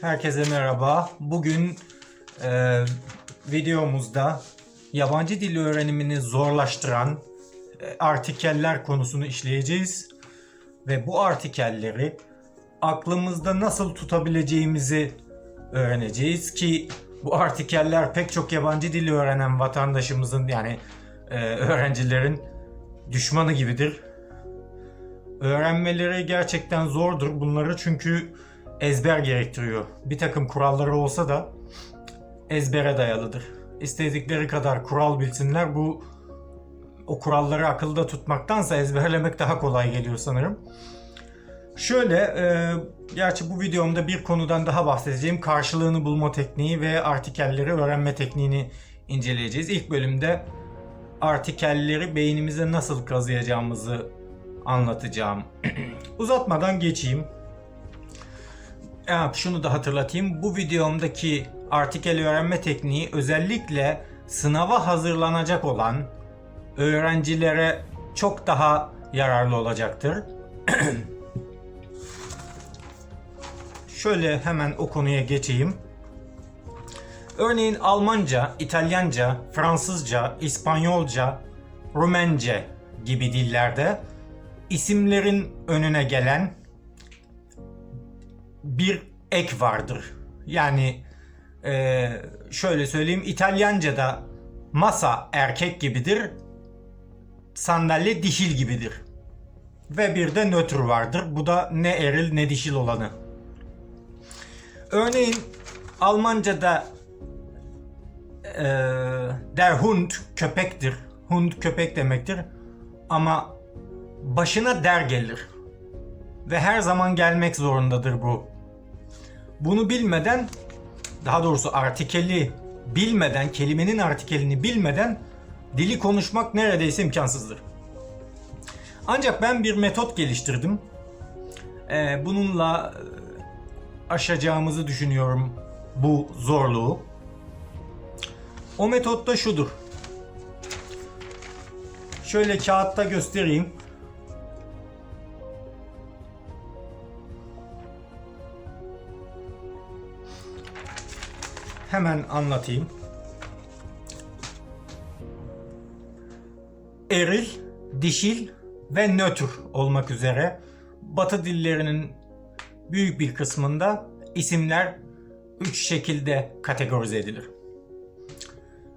Herkese merhaba. Bugün e, videomuzda yabancı dil öğrenimini zorlaştıran e, artikeller konusunu işleyeceğiz. Ve bu artikelleri aklımızda nasıl tutabileceğimizi öğreneceğiz ki bu artikeller pek çok yabancı dil öğrenen vatandaşımızın yani e, öğrencilerin düşmanı gibidir. Öğrenmeleri gerçekten zordur bunları çünkü ezber gerektiriyor. Bir takım kuralları olsa da ezbere dayalıdır. İstedikleri kadar kural bilsinler bu o kuralları akılda tutmaktansa ezberlemek daha kolay geliyor sanırım. Şöyle, e, gerçi bu videomda bir konudan daha bahsedeceğim. Karşılığını bulma tekniği ve artikelleri öğrenme tekniğini inceleyeceğiz. İlk bölümde artikelleri beynimize nasıl kazıyacağımızı anlatacağım. Uzatmadan geçeyim. Ya, şunu da hatırlatayım. Bu videomdaki artikel öğrenme tekniği özellikle sınava hazırlanacak olan öğrencilere çok daha yararlı olacaktır. Şöyle hemen o konuya geçeyim. Örneğin Almanca, İtalyanca, Fransızca, İspanyolca, Rumence gibi dillerde isimlerin önüne gelen bir ek vardır. Yani e, şöyle söyleyeyim İtalyanca'da masa erkek gibidir, sandalye dişil gibidir. Ve bir de nötr vardır. Bu da ne eril ne dişil olanı. Örneğin Almanca'da e, der Hund köpektir. Hund köpek demektir. Ama başına der gelir. Ve her zaman gelmek zorundadır bu. Bunu bilmeden, daha doğrusu artikeli bilmeden, kelimenin artikelini bilmeden dili konuşmak neredeyse imkansızdır. Ancak ben bir metot geliştirdim. Ee, bununla e, aşacağımızı düşünüyorum bu zorluğu. O metot da şudur. Şöyle kağıtta göstereyim. Hemen anlatayım. Eril, dişil ve nötr olmak üzere Batı dillerinin büyük bir kısmında isimler üç şekilde kategorize edilir.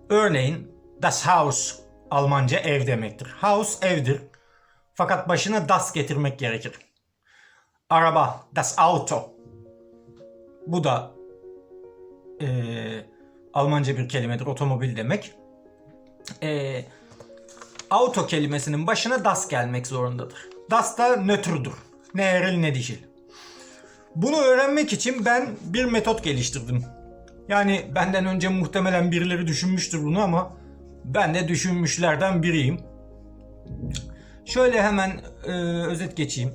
Örneğin das Haus Almanca ev demektir. Haus evdir. Fakat başına das getirmek gerekir. Araba das Auto. Bu da eee, Almanca bir kelimedir. Otomobil demek. Eee, auto kelimesinin başına das gelmek zorundadır. Das da nötrdür. Ne eril ne dişil. Bunu öğrenmek için ben bir metot geliştirdim. Yani benden önce muhtemelen birileri düşünmüştür bunu ama ben de düşünmüşlerden biriyim. Şöyle hemen e, özet geçeyim.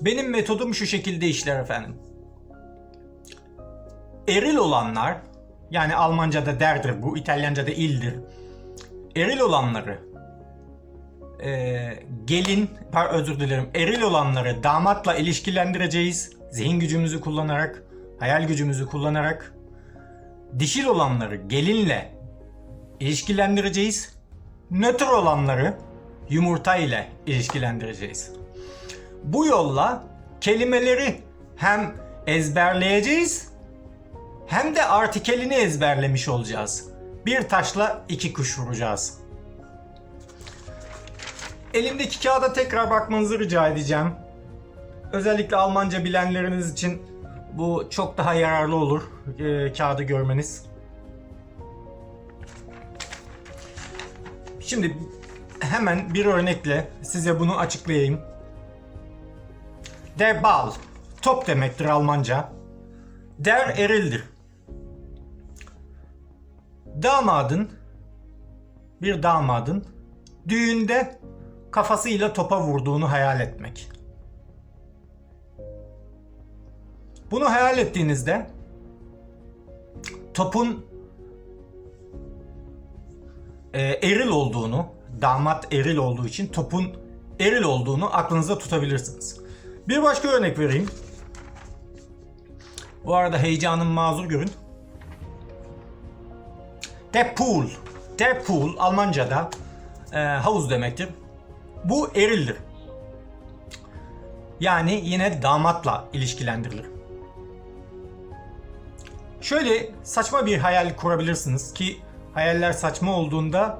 Benim metodum şu şekilde işler efendim. Eril olanlar, yani Almanca'da derdir bu, İtalyanca'da ildir. Eril olanları e, gelin, par özür dilerim, eril olanları damatla ilişkilendireceğiz. Zihin gücümüzü kullanarak, hayal gücümüzü kullanarak. Dişil olanları gelinle ilişkilendireceğiz. Nötr olanları yumurta ile ilişkilendireceğiz. Bu yolla kelimeleri hem ezberleyeceğiz hem de artikelini ezberlemiş olacağız. Bir taşla iki kuş vuracağız. Elimdeki kağıda tekrar bakmanızı rica edeceğim. Özellikle Almanca bilenleriniz için bu çok daha yararlı olur e, kağıdı görmeniz. Şimdi hemen bir örnekle size bunu açıklayayım. Der Ball top demektir Almanca. Der erildir. Damadın bir damadın düğünde kafasıyla topa vurduğunu hayal etmek. Bunu hayal ettiğinizde topun e, eril olduğunu, damat eril olduğu için topun eril olduğunu aklınızda tutabilirsiniz. Bir başka örnek vereyim. Bu arada heyecanım mazur görün. Der Pool. Der Pool Almanca'da e, havuz demektir. Bu erildir. Yani yine damatla ilişkilendirilir. Şöyle saçma bir hayal kurabilirsiniz ki hayaller saçma olduğunda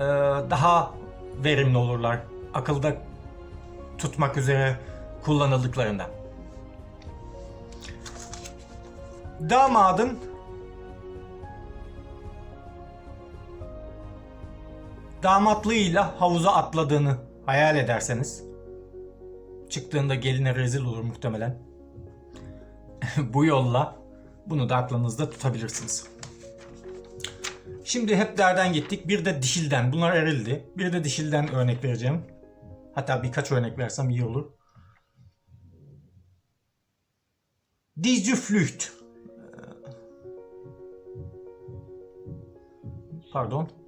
e, daha verimli olurlar. Akılda tutmak üzere kullanıldıklarında. Damadın damatlığıyla havuza atladığını hayal ederseniz çıktığında geline rezil olur muhtemelen. Bu yolla bunu da aklınızda tutabilirsiniz. Şimdi hep derden gittik. Bir de dişilden. Bunlar erildi. Bir de dişilden örnek vereceğim. Hatta birkaç örnek versem iyi olur. Diese Flücht. Pardon.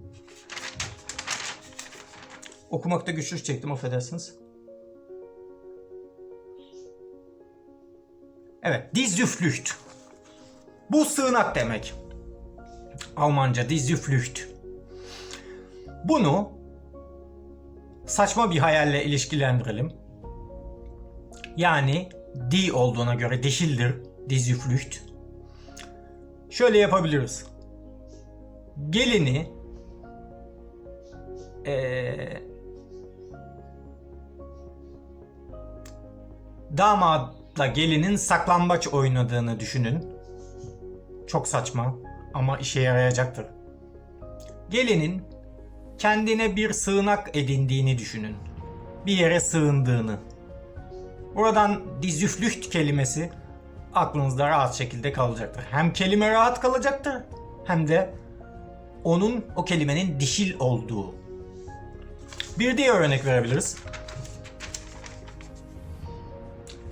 Okumakta güçlük çektim affedersiniz. Evet, diese Flücht. Bu sığınak demek. Almanca diese Flücht. Bunu saçma bir hayalle ilişkilendirelim. Yani di olduğuna göre dişildir diese Flücht. Şöyle yapabiliriz. Gelini eee damatla gelinin saklambaç oynadığını düşünün. Çok saçma ama işe yarayacaktır. Gelinin kendine bir sığınak edindiğini düşünün. Bir yere sığındığını. Buradan dizüflüht kelimesi aklınızda rahat şekilde kalacaktır. Hem kelime rahat kalacaktır hem de onun o kelimenin dişil olduğu. Bir diğer örnek verebiliriz.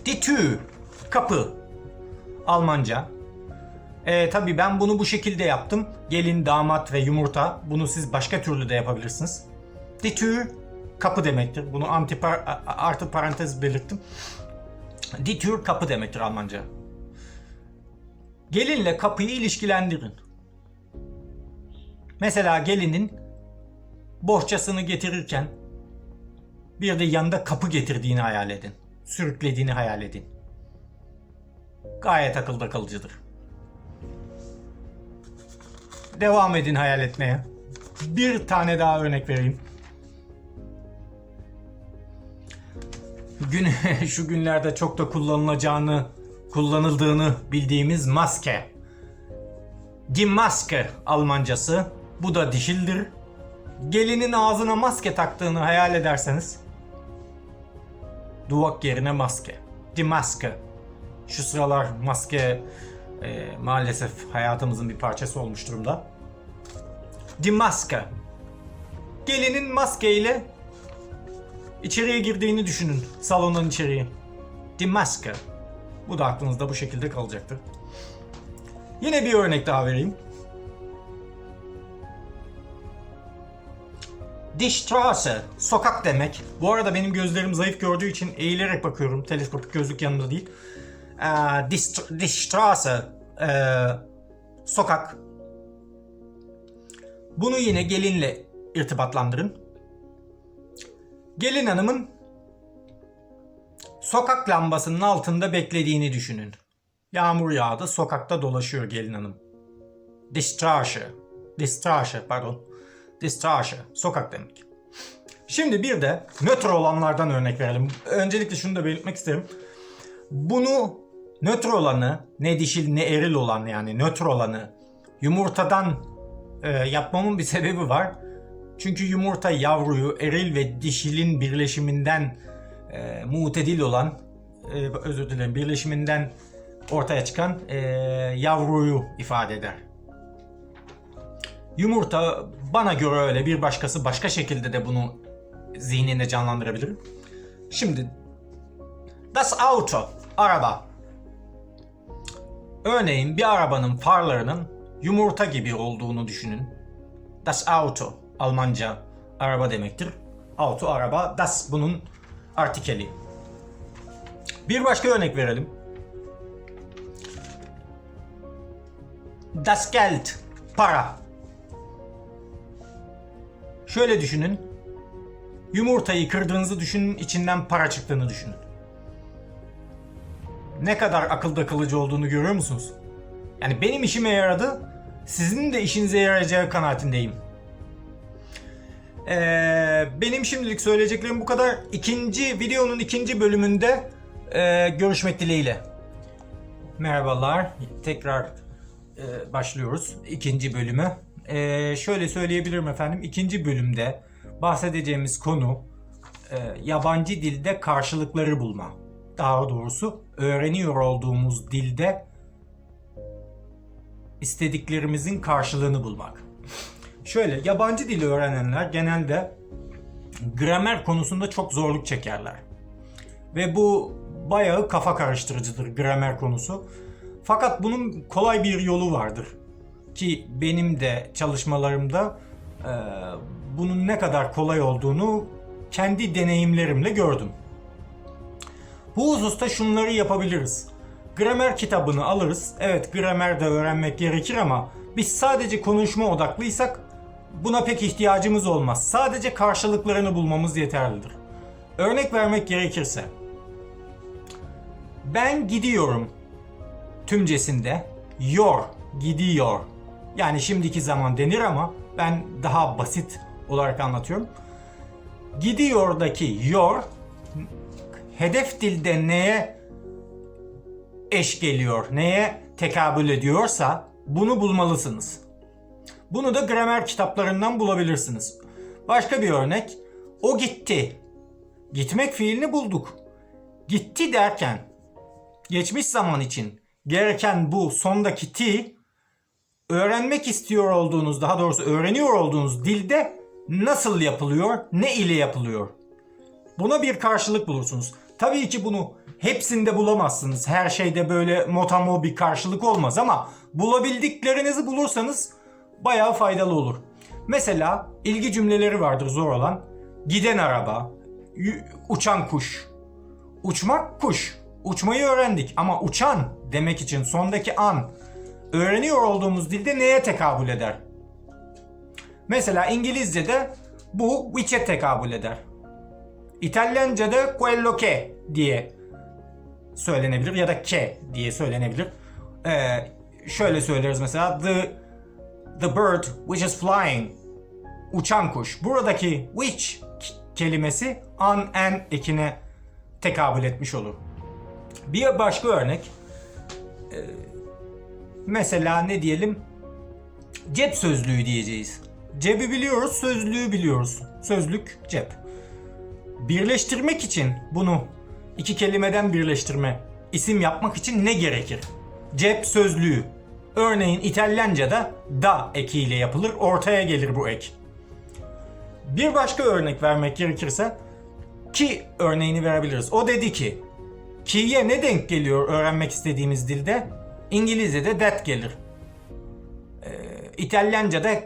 Die Tür, kapı. Almanca. E, tabii ben bunu bu şekilde yaptım. Gelin, damat ve yumurta. Bunu siz başka türlü de yapabilirsiniz. Die Tür, kapı demektir. Bunu anti artı parantez belirttim. Die Tür, kapı demektir Almanca. Gelinle kapıyı ilişkilendirin. Mesela gelinin bohçasını getirirken bir de yanında kapı getirdiğini hayal edin. Sürüklediğini hayal edin. Gayet akılda kalıcıdır. Devam edin hayal etmeye. Bir tane daha örnek vereyim. Gün, şu günlerde çok da kullanılacağını, kullanıldığını bildiğimiz maske. Die Maske Almancası. Bu da dişildir. Gelinin ağzına maske taktığını hayal ederseniz duvak yerine maske. Die Maske. Şu sıralar maske e, maalesef hayatımızın bir parçası olmuş durumda. Die Maske. Gelinin maskeyle içeriye girdiğini düşünün. Salonun içeriye. Die Maske. Bu da aklınızda bu şekilde kalacaktır. Yine bir örnek daha vereyim. Die sokak demek. Bu arada benim gözlerim zayıf gördüğü için eğilerek bakıyorum. Teleskopik gözlük yanımda değil. Ee, die, sokak. Bunu yine gelinle irtibatlandırın. Gelin hanımın sokak lambasının altında beklediğini düşünün. Yağmur yağdı, sokakta dolaşıyor gelin hanım. Die Straße pardon. Die Straße, sokak demek. Şimdi bir de nötr olanlardan örnek verelim. Öncelikle şunu da belirtmek isterim. Bunu nötr olanı, ne dişil ne eril olan yani nötr olanı yumurtadan e, yapmamın bir sebebi var. Çünkü yumurta yavruyu eril ve dişilin birleşiminden e, mutedil olan, e, özür dilerim birleşiminden ortaya çıkan e, yavruyu ifade eder. Yumurta bana göre öyle bir başkası başka şekilde de bunu zihninde canlandırabilir. Şimdi Das Auto, araba. Örneğin bir arabanın farlarının yumurta gibi olduğunu düşünün. Das Auto, Almanca araba demektir. Auto, araba. Das bunun artikeli. Bir başka örnek verelim. Das Geld. Para. Şöyle düşünün. Yumurtayı kırdığınızı düşünün, içinden para çıktığını düşünün. Ne kadar akılda kalıcı olduğunu görüyor musunuz? Yani benim işime yaradı, sizin de işinize yarayacağı kanaatindeyim. Ee, benim şimdilik söyleyeceklerim bu kadar. İkinci videonun ikinci bölümünde e, görüşmek dileğiyle. Merhabalar, tekrar e, başlıyoruz ikinci bölümü. E, şöyle söyleyebilirim efendim, ikinci bölümde bahsedeceğimiz konu e, yabancı dilde karşılıkları bulma. Daha doğrusu öğreniyor olduğumuz dilde istediklerimizin karşılığını bulmak. Şöyle yabancı dili öğrenenler genelde gramer konusunda çok zorluk çekerler. Ve bu bayağı kafa karıştırıcıdır gramer konusu. Fakat bunun kolay bir yolu vardır. Ki benim de çalışmalarımda e, bunun ne kadar kolay olduğunu kendi deneyimlerimle gördüm. Bu hususta şunları yapabiliriz. Gramer kitabını alırız. Evet gramer de öğrenmek gerekir ama biz sadece konuşma odaklıysak buna pek ihtiyacımız olmaz. Sadece karşılıklarını bulmamız yeterlidir. Örnek vermek gerekirse ben gidiyorum tümcesinde yor gidiyor. Yani şimdiki zaman denir ama ben daha basit olarak anlatıyorum. Gidiyor'daki yor hedef dilde neye eş geliyor, neye tekabül ediyorsa bunu bulmalısınız. Bunu da gramer kitaplarından bulabilirsiniz. Başka bir örnek. O gitti. Gitmek fiilini bulduk. Gitti derken geçmiş zaman için gereken bu sondaki ti öğrenmek istiyor olduğunuz, daha doğrusu öğreniyor olduğunuz dilde nasıl yapılıyor, ne ile yapılıyor? Buna bir karşılık bulursunuz. Tabii ki bunu hepsinde bulamazsınız. Her şeyde böyle motamo bir karşılık olmaz ama bulabildiklerinizi bulursanız bayağı faydalı olur. Mesela ilgi cümleleri vardır zor olan. Giden araba, uçan kuş. Uçmak kuş. Uçmayı öğrendik ama uçan demek için sondaki an öğreniyor olduğumuz dilde neye tekabül eder? Mesela İngilizce'de bu which'e tekabül eder. İtalyanca'da quello che diye söylenebilir ya da che diye söylenebilir. Ee, şöyle söyleriz mesela the the bird which is flying uçan kuş. Buradaki which kelimesi an an ekine tekabül etmiş olur. Bir başka örnek ee, mesela ne diyelim cep sözlüğü diyeceğiz. Cebi biliyoruz, sözlüğü biliyoruz. Sözlük, cep birleştirmek için bunu iki kelimeden birleştirme isim yapmak için ne gerekir? Cep sözlüğü. Örneğin İtalyanca'da da ekiyle yapılır, ortaya gelir bu ek. Bir başka örnek vermek gerekirse ki örneğini verebiliriz. O dedi ki ki'ye ne denk geliyor öğrenmek istediğimiz dilde? İngilizce'de that gelir. Ee, İtalyanca'da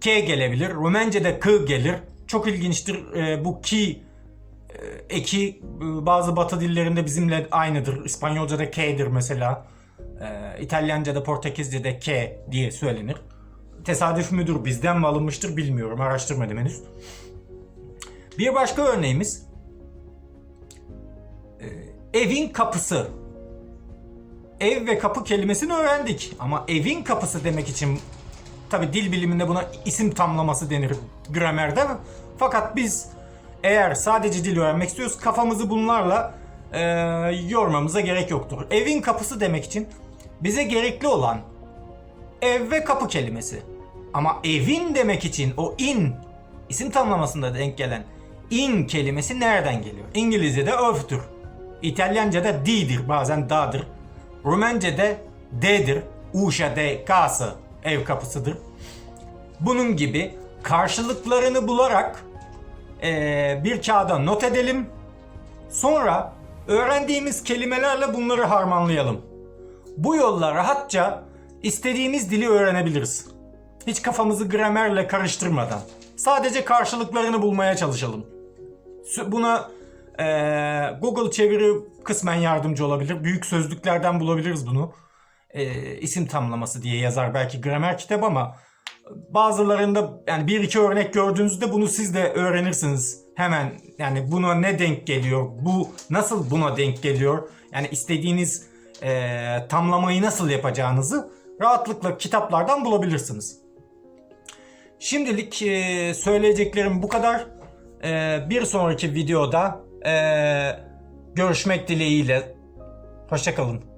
K gelebilir. Rumence'de K gelir. Çok ilginçtir. Ee, bu ki e, eki bazı batı dillerinde bizimle aynıdır. İspanyolca'da K'dir mesela. Ee, İtalyanca'da, Portekizce'de K diye söylenir. Tesadüf müdür, bizden mi alınmıştır bilmiyorum. Araştırmadım henüz. Bir başka örneğimiz e, evin kapısı. Ev ve kapı kelimesini öğrendik. Ama evin kapısı demek için tabi dil biliminde buna isim tamlaması denir gramerde. Fakat biz eğer sadece dil öğrenmek istiyoruz kafamızı bunlarla e, yormamıza gerek yoktur. Evin kapısı demek için bize gerekli olan ev ve kapı kelimesi. Ama evin demek için o in isim tamlamasında denk gelen in kelimesi nereden geliyor? İngilizce'de öftür. İtalyanca'da di'dir bazen da'dır. Rumence'de d'dir. Uşa de casa ev kapısıdır. Bunun gibi karşılıklarını bularak eee, bir kağıda not edelim. Sonra öğrendiğimiz kelimelerle bunları harmanlayalım. Bu yolla rahatça istediğimiz dili öğrenebiliriz. Hiç kafamızı gramerle karıştırmadan. Sadece karşılıklarını bulmaya çalışalım. Buna eee, Google çeviri kısmen yardımcı olabilir. Büyük sözlüklerden bulabiliriz bunu. e, isim tamlaması diye yazar belki gramer kitabı ama bazılarında yani bir iki örnek gördüğünüzde bunu siz de öğrenirsiniz. Hemen yani buna ne denk geliyor? Bu nasıl buna denk geliyor? Yani istediğiniz e, tamlamayı nasıl yapacağınızı rahatlıkla kitaplardan bulabilirsiniz. Şimdilik e, söyleyeceklerim bu kadar. E, bir sonraki videoda e, görüşmek dileğiyle. Hoşçakalın.